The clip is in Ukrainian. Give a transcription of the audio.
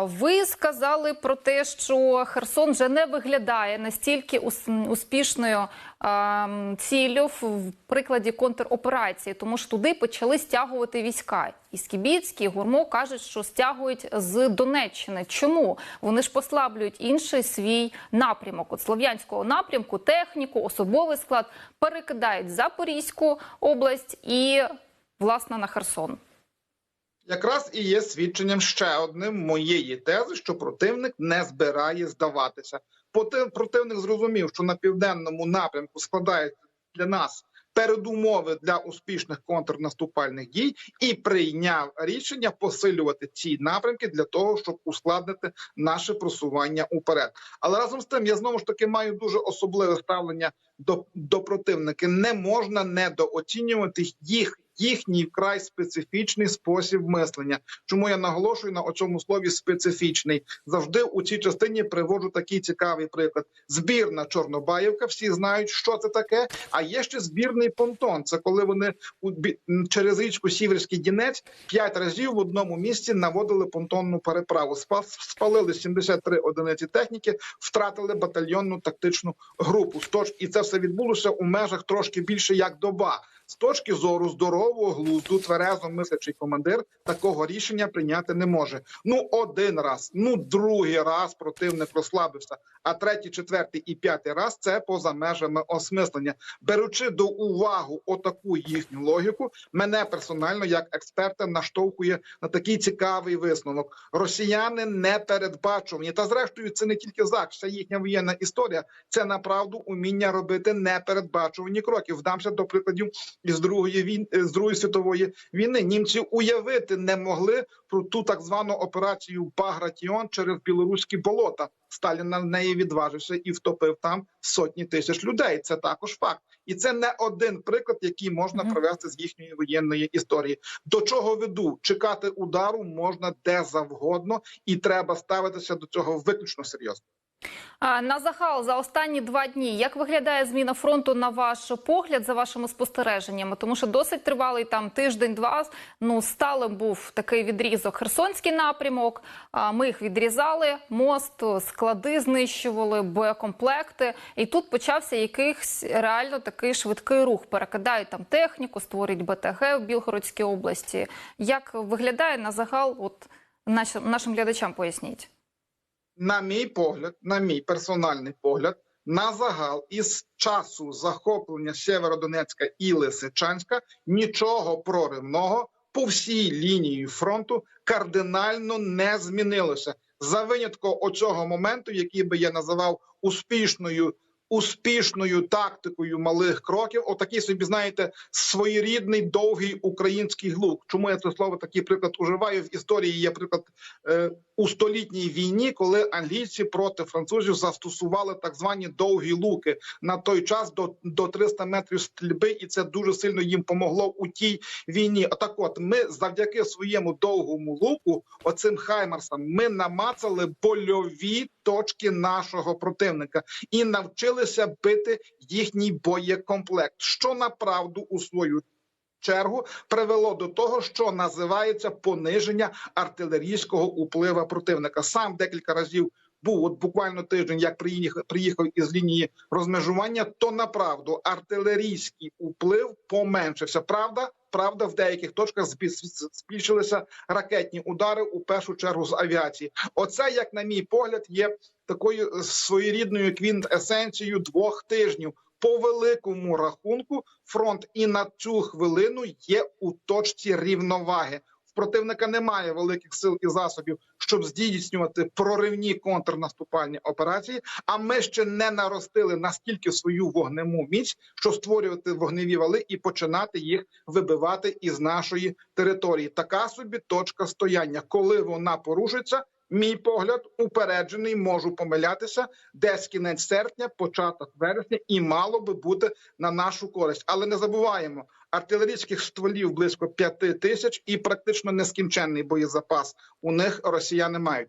Ви сказали про те, що Херсон вже не виглядає настільки успішною а, ціллю в прикладі контроперації, тому що туди почали стягувати війська. І Скібіцький, і Гурмо кажуть, що стягують з Донеччини. Чому вони ж послаблюють інший свій напрямок? От слов'янського напрямку, техніку, особовий склад перекидають Запорізьку область і власне на Херсон. Якраз і є свідченням ще одним моєї тези, що противник не збирає здаватися. Противник зрозумів, що на південному напрямку складається для нас передумови для успішних контрнаступальних дій, і прийняв рішення посилювати ці напрямки для того, щоб ускладнити наше просування уперед. Але разом з тим я знову ж таки маю дуже особливе ставлення до, до противника. Не можна недооцінювати їх. Їхній вкрай специфічний спосіб мислення. Чому я наголошую на цьому слові специфічний? Завжди у цій частині приводжу такий цікавий приклад. Збірна Чорнобаївка. Всі знають, що це таке. А є ще збірний понтон. Це коли вони у через річку Сіверський Дінець п'ять разів в одному місці наводили понтонну переправу. Спа- Спалили 73 одиниці техніки, втратили батальйонну тактичну групу. Стож і це все відбулося у межах трошки більше як доба. З точки зору здорового глузду, тверезо мислячий командир такого рішення прийняти не може. Ну один раз, ну другий раз противник розслабився. А третій, четвертий і п'ятий раз це поза межами осмислення. Беручи до уваги отаку їхню логіку, мене персонально як експерта наштовхує на такий цікавий висновок. Росіяни не передбачувані. Та зрештою, це не тільки ЗАК, це їхня воєнна історія. Це направду уміння робити непередбачувані кроки. Вдамся до прикладів із другої війн з другої світової війни. Німці уявити не могли про ту так звану операцію Багратіон через білоруські болота. Сталін на неї відважився і втопив там сотні тисяч людей. Це також факт, і це не один приклад, який можна привести з їхньої воєнної історії. До чого веду? Чекати удару можна де завгодно, і треба ставитися до цього виключно серйозно. На загал за останні два дні. Як виглядає зміна фронту на ваш погляд за вашими спостереженнями? Тому що досить тривалий там тиждень-два. Ну сталим був такий відрізок. Херсонський напрямок. Ми їх відрізали, мост, склади знищували, боєкомплекти. І тут почався якийсь реально такий швидкий рух. Перекидають там техніку, створюють БТГ в Білгородській області. Як виглядає на загал? От нашим нашим глядачам поясніть. На мій погляд, на мій персональний погляд, на загал із часу захоплення Сєвєродонецька і Лисичанська нічого проривного по всій лінії фронту кардинально не змінилося. За винятком оцього моменту, який би я називав успішною. Успішною тактикою малих кроків, отакий собі знаєте, своєрідний довгий український глук. Чому я це слово такий приклад уживаю в історії? Є приклад е, у столітній війні, коли англійці проти французів застосували так звані довгі луки на той час до, до 300 метрів стрільби, і це дуже сильно їм помогло у тій війні. Отак, от ми завдяки своєму довгому луку, оцим хаймарсам, ми намацали больові точки нашого противника і навчилися бити їхній боєкомплект, що направду у свою чергу привело до того, що називається пониження артилерійського уплива противника. Сам декілька разів був от буквально тиждень, як приїхав, із лінії розмежування, то направду артилерійський уплив поменшився. Правда, правда, в деяких точках збі- збільшилися ракетні удари у першу чергу з авіації. Оце, як на мій погляд, є такою своєрідною квінтесенцією двох тижнів. По великому рахунку фронт і на цю хвилину є у точці рівноваги. В противника немає великих сил і засобів, щоб здійснювати проривні контрнаступальні операції. А ми ще не наростили настільки свою вогнему міць, що створювати вогневі вали і починати їх вибивати із нашої території. Така собі точка стояння, коли вона порушиться. Мій погляд упереджений, можу помилятися. Десь кінець серпня, початок вересня, і мало би бути на нашу користь. Але не забуваємо, артилерійських стволів близько п'яти тисяч і практично нескінченний боєзапас у них росіяни мають.